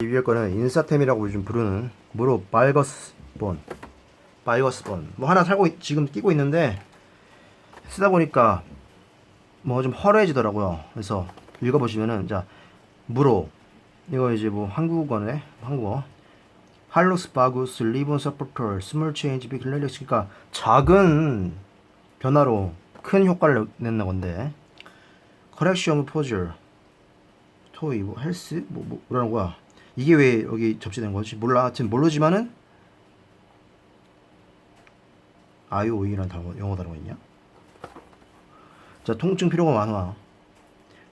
리뷰할 거는 인사템이라고 요즘 부르는 무릎 발거스 본 발거스 본 뭐 하나 살고 있- 지금 끼고 있는데 쓰다 보니까 뭐 좀 허해지더라고요. 그래서 읽어보시면은 자 무로 이거 이제 뭐 한국어네 한국어. 할로스 바구스 리본 서포터 스몰 체인지 빅 릴렉스 그러니까 작은 변화로 큰 효과를 낸다 건데. 커렉션 포즈 토이 뭐 헬스? 뭐, 뭐 뭐라는 거야 이게 왜 여기 접시된 거지? 몰라. 하여튼 모르지만은 IOE라는 단어 영어 단어가 있냐? 자 통증 피로가 많아.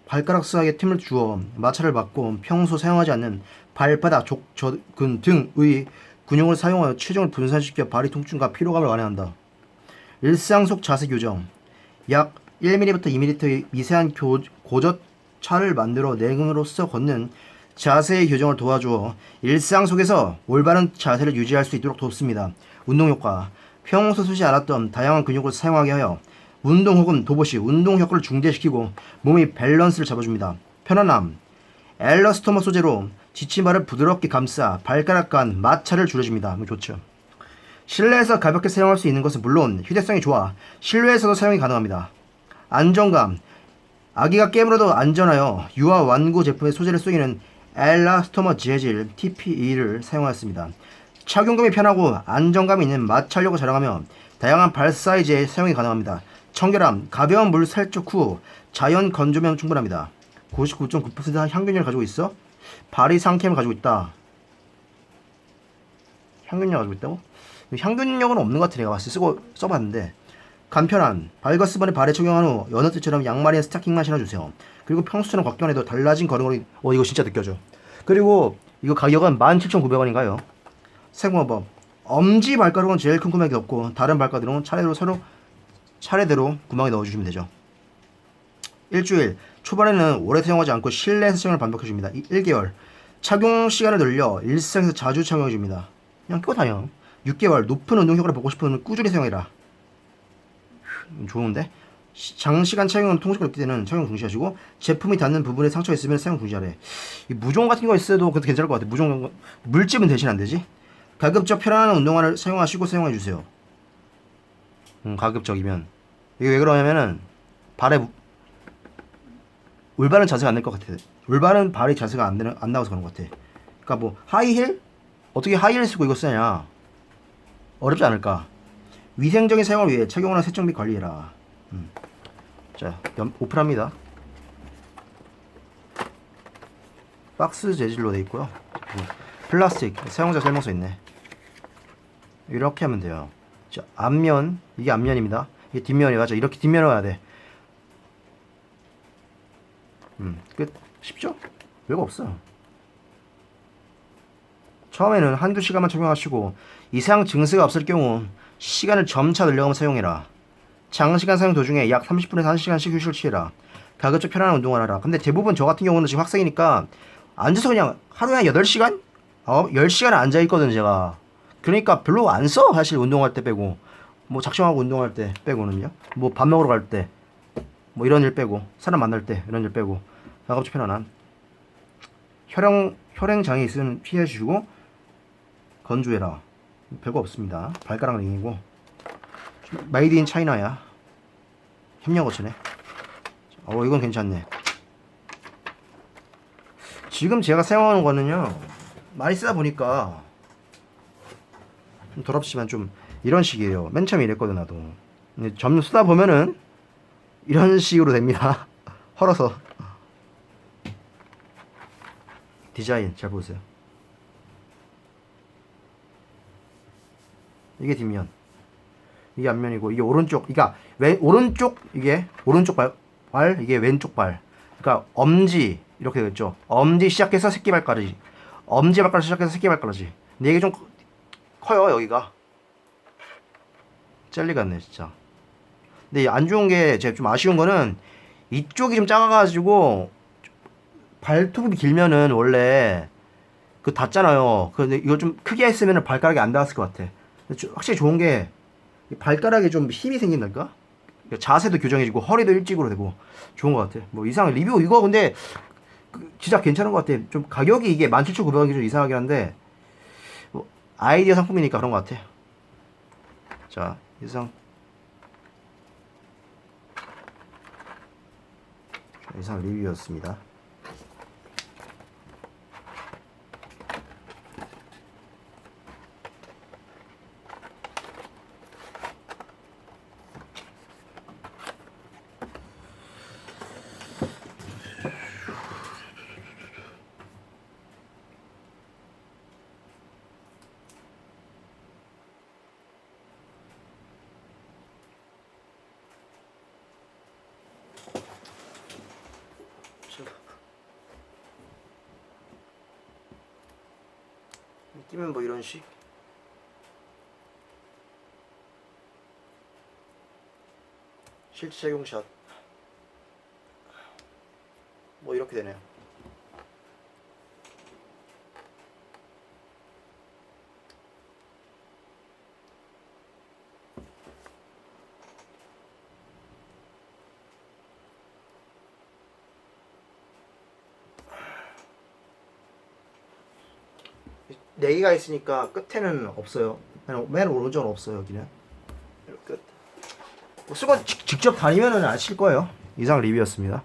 발가락 사이에 틈을 주어 마찰을 받고 평소 사용하지 않는 발바닥, 족, 저근 등의 근육을 사용하여 체중을 분산시켜 발의 통증과 피로감을 완화한다. 일상 속 자세 교정. 약 1mm부터 2mm의 미세한 교, 고저차를 만들어 내근으로서 걷는 자세의 교정을 도와주어 일상 속에서 올바른 자세를 유지할 수 있도록 돕습니다. 운동 효과 평소 쓰지 않았던 다양한 근육을 사용하게 하여 운동 혹은 도보 시 운동 효과를 중대시키고 몸의 밸런스를 잡아줍니다. 편안함 엘러스토머 소재로 지친 발을 부드럽게 감싸 발가락 간 마찰을 줄여줍니다. 뭐 좋죠. 실내에서 가볍게 사용할 수 있는 것은 물론 휴대성이 좋아 실외에서도 사용이 가능합니다. 안정감 아기가 깨물어도 안전하여 유아 완구 제품의 소재를 속이는 엘라스토머 재질 TPE를 사용하였습니다. 착용감이 편하고 안정감이 있는 마찰력을 자랑하며 다양한 발 사이즈에 사용이 가능합니다. 청결함, 가벼운 물 살쪽 후 자연 건조면 충분합니다. 99.9% 향균율을 가지고 있어 발이 상캠을 가지고 있다. 향균력 가지고 있다고? 향균력은 없는 것 같아 내가 봤을 때 쓰고 써봤는데 간편한 발거스번에 발에 적용한 후 여느 때처럼 양말이나 스타킹만 신어주세요. 그리고 평소처럼 걷기 안 해도 달라진 걸음걸이 어 이거 진짜 느껴져. 그리고 이거 가격은 17,900원인가요? 세공화법 엄지 발가락은 제일 큰 구멍이 없고 다른 발가락은 차례로 서로 차례대로 구멍에 넣어주시면 되죠. 일주일 초반에는 오래 사용하지 않고 실내에서 사용을 반복해줍니다. 1개월 착용 시간을 늘려 일상에서 자주 착용해줍니다. 그냥 끼고 다녀. 6개월 높은 운동 효과를 보고 싶으면 꾸준히 사용해라. 음, 좋은데? 시- 장시간 착용은 통증을 느낄 때는 착용 중지하시고 제품이 닿는 부분에 상처가 있으면 사용 중지하래. 이 무종 같은 거 있어도 그것도 괜찮을 것 같아. 무종 물집은 대신 안 되지? 가급적 편안한 운동화를 사용하시고 사용해 주세요. 음, 가급적이면 이게 왜 그러냐면은 발에 무- 올바른 자세가 안 될 것 같아. 올바른 발의 자세가 안, 되는, 안 나와서 그런 것 같아. 그러니까 뭐 하이힐 어떻게 하이힐 쓰고 이거 쓰냐? 어렵지 않을까? 위생적인 사용을 위해 착용이나 세척 및 관리해라. 음. 자, 연- 오픈합니다. 박스 재질로 돼 있고요. 음, 플라스틱 사용자 설명서 있네. 이렇게 하면 돼요. 자, 앞면 이게 앞면입니다. 이게 뒷면이 맞아. 이렇게 뒷면에 와야 돼. 음, 끝. 쉽죠? 별거 없어. 처음에는 한두 시간만 착용하시고 이상 증세가 없을 경우 시간을 점차 늘려가며 사용해라. 장시간 사용 도중에 약 30분에서 1시간씩 휴식을 취해라. 가급적 편안한 운동을 하라. 근데 대부분 저 같은 경우는 지금 학생이니까 앉아서 그냥 하루에 한 8시간? 어, 10시간 앉아있거든 제가. 그러니까 별로 안 써. 사실 운동할 때 빼고. 뭐 작정하고 운동할 때 빼고는요. 뭐 밥 먹으러 갈 때. 뭐 이런 일 빼고. 사람 만날 때 이런 일 빼고. 가급적 편안한. 혈행, 혈행 장애 있으면 피해 주시고 건조해라. 별거 없습니다. 발가락 링이고 메이드 인 차이나야. 협력 어치네. 어 이건 괜찮네. 지금 제가 사용하는 거는요 많이 쓰다 보니까 좀 더럽지만 좀 이런 식이에요. 맨 처음에 이랬거든 나도. 근데 점점 쓰다 보면은 이런 식으로 됩니다. 헐어서 디자인 잘 보세요. 이게 뒷면. 이게 앞면이고 이게 오른쪽. 그러니까 왼 오른쪽 이게 오른쪽 발, 발 이게 왼쪽 발. 그러니까 엄지 이렇게 되겠죠. 엄지 시작해서 새끼 발가락이. 엄지 발가락 시작해서 새끼 발가락이. 근데 이게 좀 커- 커요 여기가. 젤리 같네 진짜. 근데 안 좋은 게 제가 좀 아쉬운 거는 이쪽이 좀 작아가지고 발톱이 길면은 원래 그 닿잖아요. 근데 이거 좀 크게 했으면 발가락이 안 닿았을 것 같아. 확실히 좋은 게이 발가락에 좀 힘이 생긴달까? 그러니까 자세도 교정해지고 허리도 일찍으로 되고 좋은 것 같아. 뭐 이상 리뷰 이거 근데 그, 진짜 괜찮은 것 같아. 좀 가격이 이게 17,900원이 좀 이상하긴 한데 뭐, 아이디어 상품이니까 그런 것 같아. 자, 이상 자, 이상 리뷰였습니다. 끼면 뭐 이런 식. 실제 착용샷. 뭐 이렇게 되네요. 네 개가 있으니까 끝에는 없어요. 맨, 맨 오른쪽은 없어요 여기는. 끝. 뭐 수건 직- 직접 다니면은 아실 거예요. 이상 리뷰였습니다.